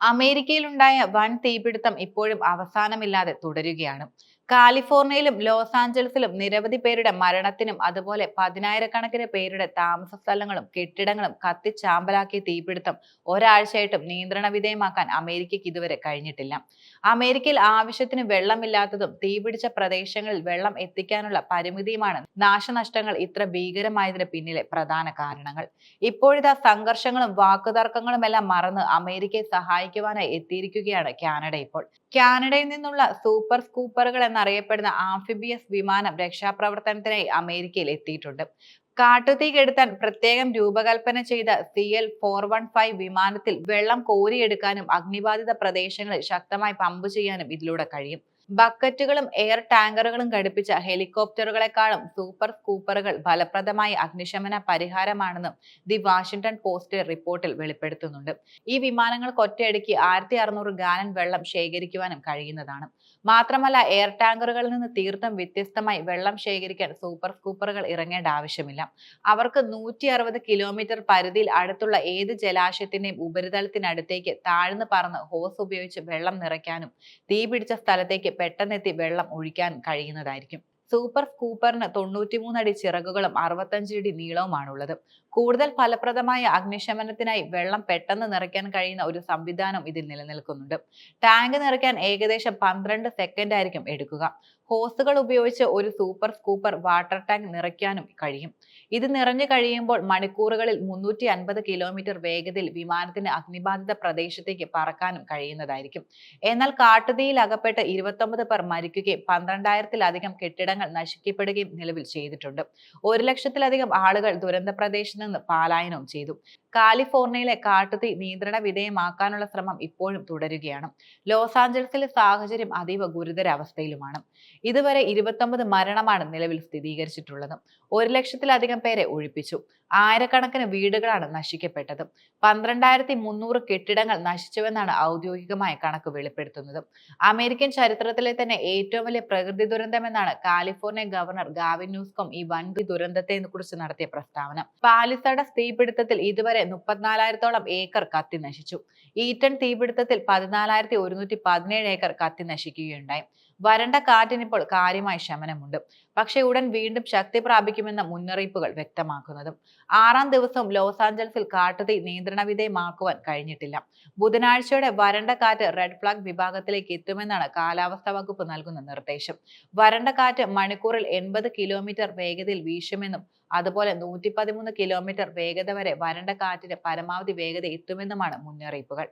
അമേരിക്കയിലുണ്ടായ വൻ തീപിടുത്തം ഇപ്പോഴും അവസാനമില്ലാതെ തുടരുകയാണ്. കാലിഫോർണിയയിലും ലോസ് ആഞ്ചലസിലും നിരവധി പേരുടെ മരണത്തിനും അതുപോലെ പതിനായിരക്കണക്കിന് പേരുടെ താമസ സ്ഥലങ്ങളും കെട്ടിടങ്ങളും കത്തിച്ചാമ്പലാക്കിയ തീപിടുത്തം ഒരാഴ്ചയായിട്ടും നിയന്ത്രണ വിധേയമാക്കാൻ അമേരിക്കയ്ക്ക് ഇതുവരെ കഴിഞ്ഞിട്ടില്ല. അമേരിക്കയിൽ ആവശ്യത്തിന് വെള്ളമില്ലാത്തതും തീപിടിച്ച പ്രദേശങ്ങളിൽ വെള്ളം എത്തിക്കാനുള്ള പരിമിതിയുമാണ് നാശനഷ്ടങ്ങൾ ഇത്ര ഭീകരമായതിന് പിന്നിലെ പ്രധാന കാരണങ്ങൾ. ഇപ്പോഴിതാ സംഘർഷങ്ങളും വാക്കുതർക്കങ്ങളും എല്ലാം മറന്ന് അമേരിക്കയെ സഹായിക്കുവാനായി എത്തിയിരിക്കുകയാണ് കാനഡ ഇപ്പോൾ. കാനഡയിൽ നിന്നുള്ള സൂപ്പർ സ്കൂപ്പറുകൾ എന്നറിയപ്പെടുന്ന ആംഫിബിയസ് വിമാനം രക്ഷാപ്രവർത്തനത്തിനായി അമേരിക്കയിൽ എത്തിയിട്ടുണ്ട്. കാട്ടുതീ കെടുത്താൻ പ്രത്യേകം രൂപകൽപ്പന ചെയ്ത C L four one five വിമാനത്തിൽ വെള്ളം കോരിയെടുക്കാനും അഗ്നിബാധിത പ്രദേശങ്ങളിൽ ശക്തമായി പമ്പ് ചെയ്യാനും ഇതിലൂടെ കഴിയും. ബക്കറ്റുകളും എയർ ടാങ്കറുകളും ഘടിപ്പിച്ച ഹെലികോപ്റ്ററുകളെക്കാളും സൂപ്പർ സ്കൂപ്പറുകൾ ഫലപ്രദമായി അഗ്നിശമന പരിഹാരമാണെന്നും ദി വാഷിംഗ്ടൺ പോസ്റ്റ് റിപ്പോർട്ടിൽ വെളിപ്പെടുത്തുന്നുണ്ട്. ഈ വിമാനങ്ങൾ ഒറ്റയടിക്ക് ആയിരത്തി അറുന്നൂറ് ഗാലൻ വെള്ളം ശേഖരിക്കുവാനും കഴിയുന്നതാണ്. മാത്രമല്ല എയർ ടാങ്കറുകളിൽ നിന്ന് തീർത്ഥം വ്യത്യസ്തമായി വെള്ളം ശേഖരിക്കാൻ സൂപ്പർ സ്കൂപ്പറുകൾ ഇറങ്ങേണ്ട ആവശ്യമില്ല. അവർക്ക് നൂറ്റി അറുപത് കിലോമീറ്റർ പരിധിയിൽ അടുത്തുള്ള ഏത് ജലാശയത്തിന്റെയും ഉപരിതലത്തിനടുത്തേക്ക് താഴ്ന്നു പറന്ന് ഹോസ് ഉപയോഗിച്ച് വെള്ളം നിറയ്ക്കാനും തീപിടിച്ച സ്ഥലത്തേക്ക് പെട്ടെന്നെത്തി വെള്ളം ഒഴിക്കാൻ കഴിയുന്നതായിരിക്കും. സൂപ്പർ സ്കൂപ്പറിന് തൊണ്ണൂറ്റിമൂന്നടി ചിറകുകളും അറുപത്തഞ്ചടി നീളവുമാണുള്ളത്. കൂടുതൽ ഫലപ്രദമായ അഗ്നിശമനത്തിനായി വെള്ളം പെട്ടെന്ന് നിറയ്ക്കാൻ കഴിയുന്ന ഒരു സംവിധാനം ഇതിൽ നിലനിൽക്കുന്നുണ്ട്. ടാങ്ക് നിറയ്ക്കാൻ ഏകദേശം പന്ത്രണ്ട് സെക്കൻഡ് ആയിരിക്കും എടുക്കുക. ഹോസുകൾ ഉപയോഗിച്ച് ഒരു സൂപ്പർ സ്കൂപ്പർ വാട്ടർ ടാങ്ക് നിറയ്ക്കാനും കഴിയും. ഇത് നിറഞ്ഞു കഴിയുമ്പോൾ മണിക്കൂറുകളിൽ മുന്നൂറ്റി അൻപത് കിലോമീറ്റർ വേഗതയിൽ വിമാനത്തിന് അഗ്നിബാധിത പ്രദേശത്തേക്ക് പറക്കാനും കഴിയുന്നതായിരിക്കും. എന്നാൽ കാട്ടുതീയിൽ അകപ്പെട്ട് ഇരുപത്തൊമ്പത് പേർ മരിക്കുകയും പന്ത്രണ്ടായിരത്തിലധികം കെട്ടിടങ്ങൾ നശിക്കപ്പെടുകയും നിലവിൽ ചെയ്തിട്ടുണ്ട്. ഒരു ലക്ഷത്തിലധികം ആളുകൾ ദുരന്ത പ്രദേശത്ത് നിന്ന് പാലായനവും ചെയ്തു. കാലിഫോർണിയയിലെ കാട്ടുതീ നിയന്ത്രണ വിധേയമാക്കാനുള്ള ശ്രമം ഇപ്പോഴും തുടരുകയാണ്. ലോസ് ആഞ്ചൽസിലെ സാഹചര്യം അതീവ ഗുരുതരാവസ്ഥയിലുമാണ്. ഇതുവരെ ഇരുപത്തൊമ്പത് മരണമാണ് നിലവിൽ സ്ഥിരീകരിച്ചിട്ടുള്ളത്. ഒരു ലക്ഷത്തിലധികം പേരെ ഒഴിപ്പിച്ചു. ആയിരക്കണക്കിന് വീടുകളാണ് നശിക്കപ്പെട്ടത്. പന്ത്രണ്ടായിരത്തി മുന്നൂറ് കെട്ടിടങ്ങൾ നശിച്ചുവെന്നാണ് ഔദ്യോഗികമായ കണക്ക് വെളിപ്പെടുത്തുന്നത്. അമേരിക്കൻ ചരിത്രത്തിലെ തന്നെ ഏറ്റവും വലിയ പ്രകൃതി ദുരന്തമെന്നാണ് കാലിഫോർണിയ ഗവർണർ ഗാവിൻ ന്യൂസ്കോം ഈ വൻ ദുരന്തത്തെ കുറിച്ച് നടത്തിയ പ്രസ്താവന. പാലിസഡസ് തീപിടുത്തത്തിൽ ഇതുവരെ മുപ്പത്തിനാലായിരത്തോളം ഏക്കർ കത്തി നശിച്ചു. ഈറ്റൺ തീപിടുത്തത്തിൽ പതിനാലായിരത്തി ഒരുന്നൂറ്റി പതിനേഴ് ഏക്കർ കത്തി നശിക്കുകയുണ്ടായി. വരണ്ട കാറ്റിനിപ്പോൾ കാര്യമായ ശമനമുണ്ട്. പക്ഷേ ഉടൻ വീണ്ടും ശക്തി പ്രാപിക്കുമെന്ന മുന്നറിയിപ്പുകൾ വ്യക്തമാക്കുന്നതും. ആറാം ദിവസവും ലോസ് ആഞ്ചൽസിൽ കാട്ടുതീ നിയന്ത്രണ വിധേയമാക്കുവാൻ കഴിഞ്ഞിട്ടില്ല. ബുധനാഴ്ചയോടെ വരണ്ട കാറ്റ് റെഡ് ഫ്ലാഗ് വിഭാഗത്തിലേക്ക് എത്തുമെന്നാണ് കാലാവസ്ഥാ വകുപ്പ് നൽകുന്ന നിർദ്ദേശം. വരണ്ട കാറ്റ് മണിക്കൂറിൽ എൺപത് കിലോമീറ്റർ വേഗതയിൽ വീശുമെന്നും അതുപോലെ നൂറ്റി പതിമൂന്ന് കിലോമീറ്റർ വേഗത വരെ വരണ്ട കാറ്റിന്റെ പരമാവധി വേഗത എത്തുമെന്നുമാണ് മുന്നറിയിപ്പുകൾ.